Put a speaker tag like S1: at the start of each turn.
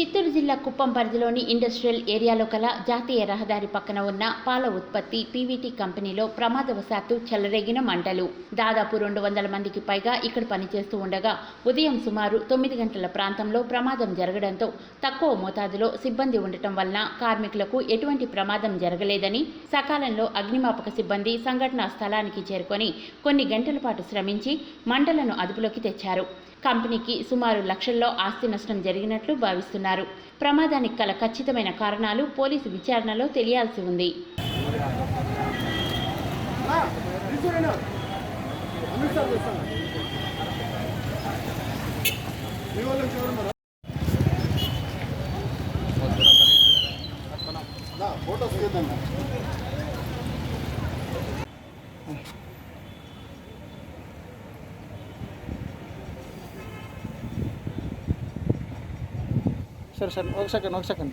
S1: చిత్తూరు జిల్లా కుప్పం పరిధిలోని ఇండస్ట్రియల్ ఏరియాలో కల జాతీయ రహదారి పక్కన ఉన్న పాల ఉత్పత్తి పీవీటీ కంపెనీలో ప్రమాదవశాత్తు చెలరేగిన మంటలు. దాదాపు రెండు వందల మందికి పైగా ఇక్కడ పనిచేస్తూ ఉండగా ఉదయం సుమారు తొమ్మిది గంటల ప్రాంతంలో ప్రమాదం జరగడంతో తక్కువ మోతాదులో సిబ్బంది ఉండటం వలన కార్మికులకు ఎటువంటి ప్రమాదం జరగలేదని సకాలంలో అగ్నిమాపక సిబ్బంది సంఘటనా స్థలానికి చేరుకొని కొన్ని గంటల పాటు శ్రమించి మంటలను అదుపులోకి తెచ్చారు. కంపెనీకి సుమారు లక్షల్లో ఆస్తి నష్టం జరిగినట్లు భావిస్తున్నారు. ప్రమాదానికి గల ఖచ్చితమైన కారణాలు పోలీసు విచారణలో తెలియాల్సి ఉంది.
S2: Photos
S3: sir sir one second one second